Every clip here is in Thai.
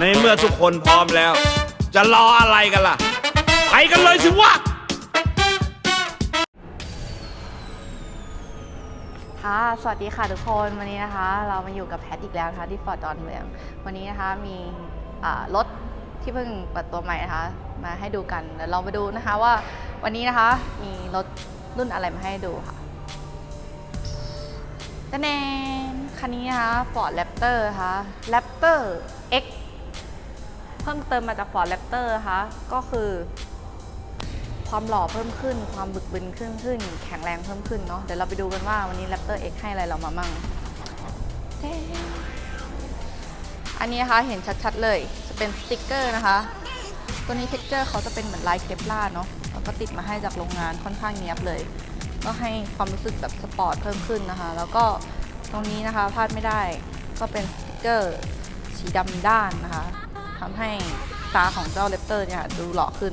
ในเมื่อทุกคนพร้อมแล้ว จะรออะไรกันล่ะ ไปกันเลยสิวะ ค่ะ สวัสดีค่ะทุกคน วันนี้นะคะ เรามาอยู่กับแพทอีกแล้วนะคะที่ฟอร์ดดอนเมือง วันนี้นะคะมีอ่ารถที่เพิ่งเปิดตัวใหม่นะคะ มาให้ดูกัน เดี๋ยวเรามาดูนะคะว่าวันนี้นะคะมีรถรุ่นอะไรมาให้ดูค่ะตะแนนคันนี้นะคะ Ford Raptor นะคะ Raptor X เพิ่มเติมมาจาก Ford Raptor นะคะก็คือความหล่อเพิ่มขึ้น ความบึกบึนขึ้นขึ้น แข็งแรงเพิ่มขึ้นเนาะ เดี๋ยวเราไปดูกันว่าวันนี้ Raptor X ให้อะไรเรามามั่ง อันนี้นะคะเห็นชัดๆเลย จะเป็นสติกเกอร์นะคะ ตัวนี้เท็กเจอร์เขาจะเป็นเหมือนลายเคปลาร์เนาะแล้วก็ติดมาให้จากโรงงานค่อนข้างเนียบเลย ก็ให้ความรู้สึกแบบสปอร์ตเพิ่มขึ้นนะคะ แล้วก็ตรงนี้นะคะพลาดไม่ได้ ก็เป็นสติกเกอร์สีดำด้านนะคะ ทำให้ตาของเจ้าเลปเตอร์เนี่ยดูหล่อขึ้น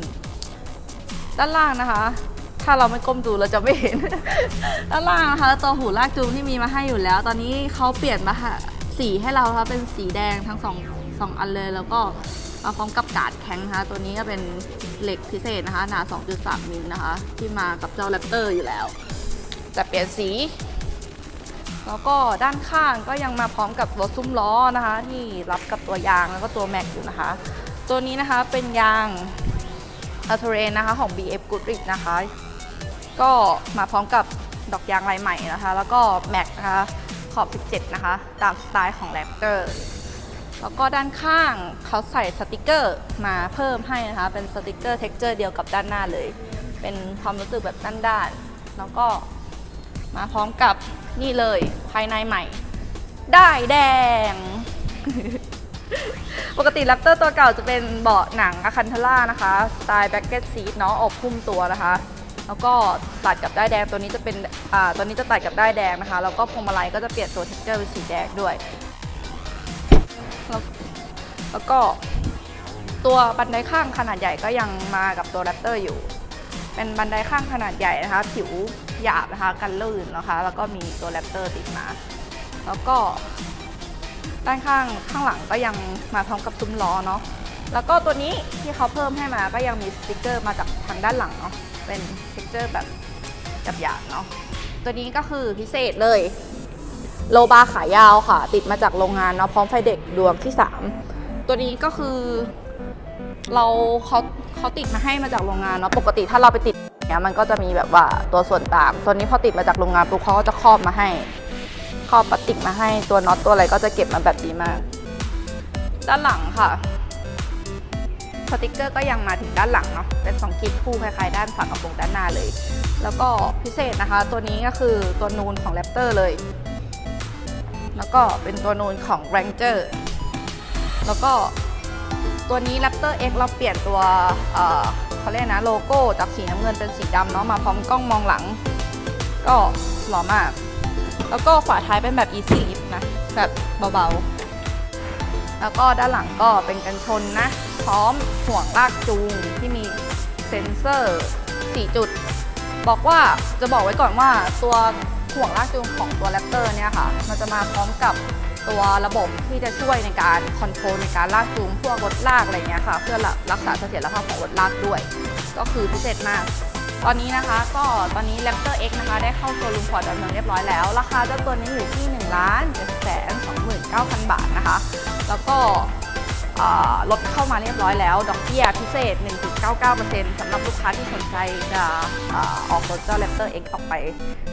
ด้านล่างนะคะ ถ้าเราไม่ก้มดูเราจะไม่เห็น ด้านล่างนะคะตัวหูลากจูงที่มีมาให้อยู่แล้ว ตอนนี้เขาเปลี่ยนมาสีให้เราค่ะเป็นสีแดงทั้งสองสองอันเลยแล้วก็มาพร้อมกับกาดแข็งนะคะตัวนี้ก็เป็นเหล็กพิเศษนะคะ หนา 2.3 มิลนะคะ ที่มากับเจ้าแรปเตอร์อยู่แล้วจะเปลี่ยนสี แล้วก็ด้านข้างก็ยังมาพร้อมกับรถซุ้มล้อนะคะ ที่รับกับตัวยางแล้วก็ตัวแม็กอยู่นะคะ ตัวนี้นะคะเป็นยางอัลเทเรนนะคะของ BF Goodrich นะคะ ก็มาพร้อมกับดอกยางลายใหม่นะคะ แล้วก็แม็กนะคะขอบ 17 นะคะ ตามสไตล์ของ Raptor แล้วก็ด้านข้างเขาใส่สติกเกอร์มาเพิ่มให้นะคะ เป็นสติกเกอร์เท็กเจอร์เดียวกับด้านหน้าเลย เป็นความรู้สึกแบบด้านๆแล้วก็ มาพร้อมกับนี่เลยภายในใหม่ ได้แดง ปกติแรปเตอร์ตัวเก่าจะเป็นเบาะหนังอะคันทล่านะคะสไตล์แบ็กเก็ตซีทเนาะอบพุ่มตัวนะคะ แล้วก็ตัดกับได้แดงตัวนี้จะเป็นอ่าตัวนี้จะตัดกับได้แดงนะคะ แล้วก็พวงมาลัยก็จะเปลี่ยนตัวเท็กเจอร์เป็นสีแดงด้วย แล้วแล้วก็ตัวบันไดข้างขนาดใหญ่ก็ยังมากับตัวแรปเตอร์อยู่ เป็นบันไดข้างขนาดใหญ่นะคะ ผิว หยาบนะคะ กันลื่นนะคะ แล้วก็มีตัวแรปเตอร์ติดมา แล้วก็ ด้านข้างข้างหลังก็ยังมาพร้อมกับซุ้มล้อเนาะแล้วก็ตัวนี้ที่เขาเพิ่มให้มาก็ยังมีสติกเกอร์มาจากทางด้านหลังเนาะเป็นสติกเกอร์แบบจับหยาบเนาะตัวนี้ก็คือพิเศษเลย โลบาขายาวค่ะ ติดมาจากโรงงานเนาะพร้อมไฟเด็กดวงที่ 3 ตัวนี้ก็คือเราเขาเขาติดมาให้มาจากโรงงานเนาะปกติถ้าเราไปติด เนี้ยมันก็จะมีแบบว่าตัวส่วนต่างตัวนี้พอติดมาจากโรงงานปุ๊บเขาก็จะครอบมาให้ครอบพลาสติกมาให้ตัวน็อตตัวอะไรก็จะเก็บมาแบบดีมาก ด้านหลังค่ะสติกเกอร์ก็ยังมาถึงด้านหลังเนาะเป็นสองกีดคู่คล้ายๆด้านฝั่งกระโปรงด้านหน้าเลย แล้วก็พิเศษนะคะ ตัวนี้ก็คือตัวนูนของแรปเตอร์เลย แล้วก็เป็นตัวนูนของ Ranger แล้วก็ตัวนี้ Raptor X เราเปลี่ยนตัว เขาเรียกนะโลโก้จากสีน้ำเงินเป็นสีดำเนาะมาพร้อมกล้องมองหลัง ก็หล่อมาก แล้วก็ฝาท้ายเป็นแบบ easy lift นะ แบบเบาๆ แล้วก็ด้านหลังก็เป็นกันชนนะ พร้อมห่วงลากจูงที่มีเซ็นเซอร์ 4 จุด บอกว่าจะบอกไว้ก่อนว่าตัวห่วงลากจูงของตัวแรปเตอร์เนี่ยค่ะ มันจะมาพร้อมกับ ตัวระบบที่จะช่วยในการคอนโทรลในการลากจูงพวกรถลากอะไรเงี้ยค่ะ เพื่อรักษาเสถียรภาพของรถลากด้วย ก็คือพิเศษมาก ตอนนี้นะคะก็ตอนนี้ Raptor X นะคะได้เข้าตัวลุงพอร์ตดอนเมืองเรียบร้อยแล้ว ราคาเจ้าตัวนี้อยู่ที่1ล้าน7แสน29,000 บาทนะคะ แล้วก็อ่าลดเข้ามาเรียบร้อยแล้ว ดอกเบี้ยพิเศษ 1.99%สำหรับลูกค้าที่สนใจจะอออกรถเจ้า Raptor X ออกไป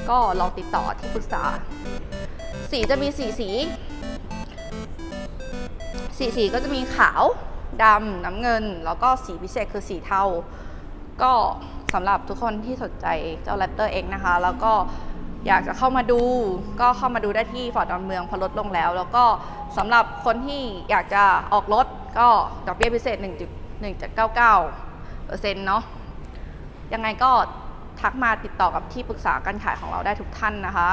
ก็ลองติดต่อที่ปรึกษา สีจะมีสีสี สีสีก็จะมีขาวดำน้ำเงิน แล้วก็สีพิเศษคือสีเทา ก็สำหรับทุกคนที่สนใจเจ้า Raptor X นะคะ แล้วก็อยากจะเข้ามาดูก็เข้ามาดูได้ที่ฟอร์ดดอนเมืองพอลดลงแล้ว แล้วก็สำหรับคนที่อยากจะออกรถก็ดอกเบี้ยพิเศษ 1.1.99%เนาะยังไงก็ทักมาติดต่อกับที่ปรึกษาการขายของเราได้ทุกท่านนะคะ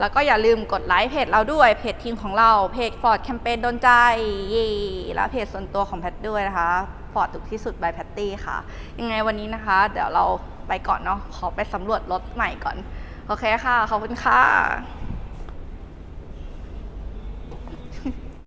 แล้วก็อย่าลืมกดไลค์เพจเราด้วย เพจทีมของเรา เพจฟอร์ดแคมเปญโดนใจเย่แล้วเพจส่วนตัวของแพทด้วยนะคะฟอร์ดถูกที่สุดบายแพตตี้ค่ะ ยังไงวันนี้นะคะ เดี๋ยวเราไปก่อนเนาะ ขอไปสำรวจรถใหม่ก่อน โอเคค่ะ ขอบคุณค่ะ